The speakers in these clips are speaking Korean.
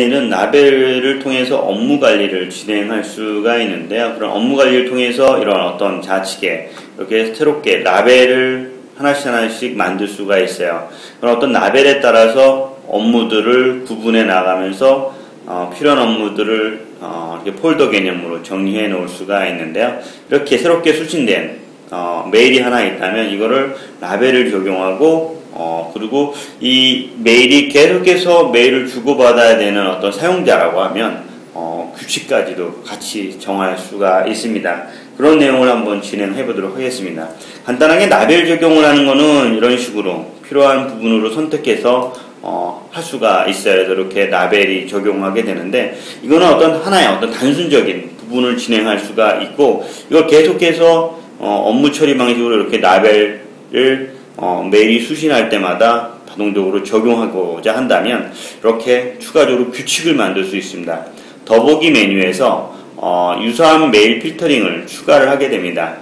이는 라벨을 통해서 업무 관리를 진행할 수가 있는데요. 그런 업무 관리를 통해서 이런 어떤 좌측에 이렇게 새롭게 라벨을 하나씩 하나씩 만들 수가 있어요. 그런 어떤 라벨에 따라서 업무들을 구분해 나가면서 어, 필요한 업무들을 어, 이렇게 폴더 개념으로 정리해 놓을 수가 있는데요. 이렇게 새롭게 수신된 어, 메일이 하나 있다면 이거를 라벨을 적용하고 어, 그리고 이 메일이 계속해서 메일을 주고받아야 되는 어떤 사용자라고 하면 어, 규칙까지도 같이 정할 수가 있습니다. 그런 내용을 한번 진행해 보도록 하겠습니다. 간단하게 라벨 적용을 하는 거는 이런 식으로 필요한 부분으로 선택해서 어, 할 수가 있어요. 이렇게 라벨이 적용하게 되는데 이거는 어떤 하나의 어떤 단순적인 부분을 진행할 수가 있고 이걸 계속해서 어, 업무 처리 방식으로 이렇게 라벨을 어, 메일이 수신할 때마다 자동적으로 적용하고자 한다면 이렇게 추가적으로 규칙을 만들 수 있습니다. 더보기 메뉴에서 어, 유사한 메일 필터링을 추가를 하게 됩니다.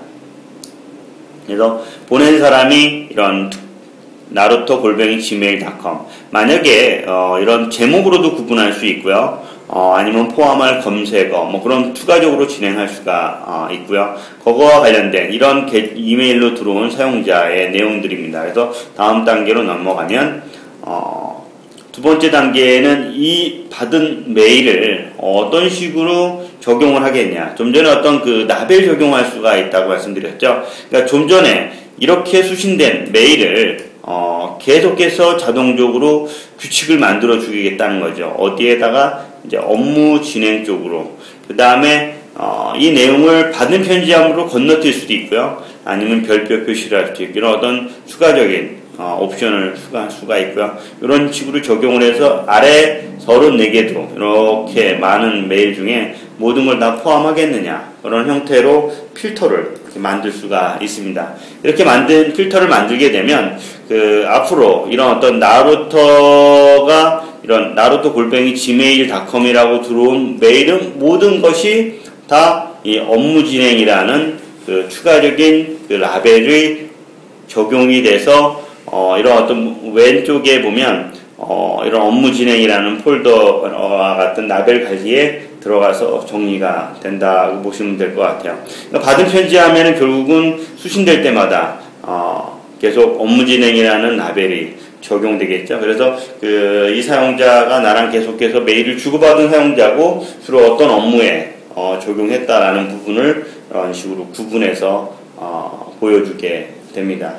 그래서 보낸 사람이 이런 나루토 골뱅이 gmail.com 만약에 어, 이런 제목으로도 구분할 수 있고요. 어, 아니면 포함할 검색어 뭐 그런 추가적으로 진행할 수가 어, 있고요. 그거와 관련된 이런 게, 이메일로 들어온 사용자의 내용들입니다. 그래서 다음 단계로 넘어가면 어, 두 번째 단계는 이 받은 메일을 어떤 식으로 적용을 하겠냐. 좀 전에 어떤 그 라벨 적용할 수가 있다고 말씀드렸죠. 그러니까 좀 전에 이렇게 수신된 메일을 어, 계속해서 자동적으로 규칙을 만들어 주겠다는 거죠. 어디에다가 이제 업무 진행 쪽으로. 그 다음에 어, 이 내용을 받은 편지함으로 건너뛸 수도 있고요. 아니면 별표 표시를 할 수도 있고, 이런 어떤 추가적인 어, 옵션을 수가, 수가 있고요. 이런 식으로 적용을 해서 아래 34개도 이렇게 많은 메일 중에 모든 걸 다 포함하겠느냐. 그런 형태로 필터를 만들 수가 있습니다. 이렇게 만든 필터를 만들게 되면 그 앞으로 이런 어떤 나루터가 이런 나루토 골뱅이 gmail.com이라고 들어온 메일은 모든 것이 다 이 업무 진행이라는 그 추가적인 그 라벨이 적용이 돼서 어 이런 어떤 왼쪽에 보면 어 이런 업무 진행이라는 폴더와 같은 라벨 관리에 들어가서 정리가 된다고 보시면 될 것 같아요. 그러니까 받은 편지 하면은 결국은 수신될 때마다 어 계속 업무 진행이라는 라벨이 적용되겠죠. 그래서 그 이 사용자가 나랑 계속해서 메일을 주고받은 사용자고 주로 어떤 업무에 어, 적용했다라는 부분을 이런 식으로 구분해서 어, 보여주게 됩니다.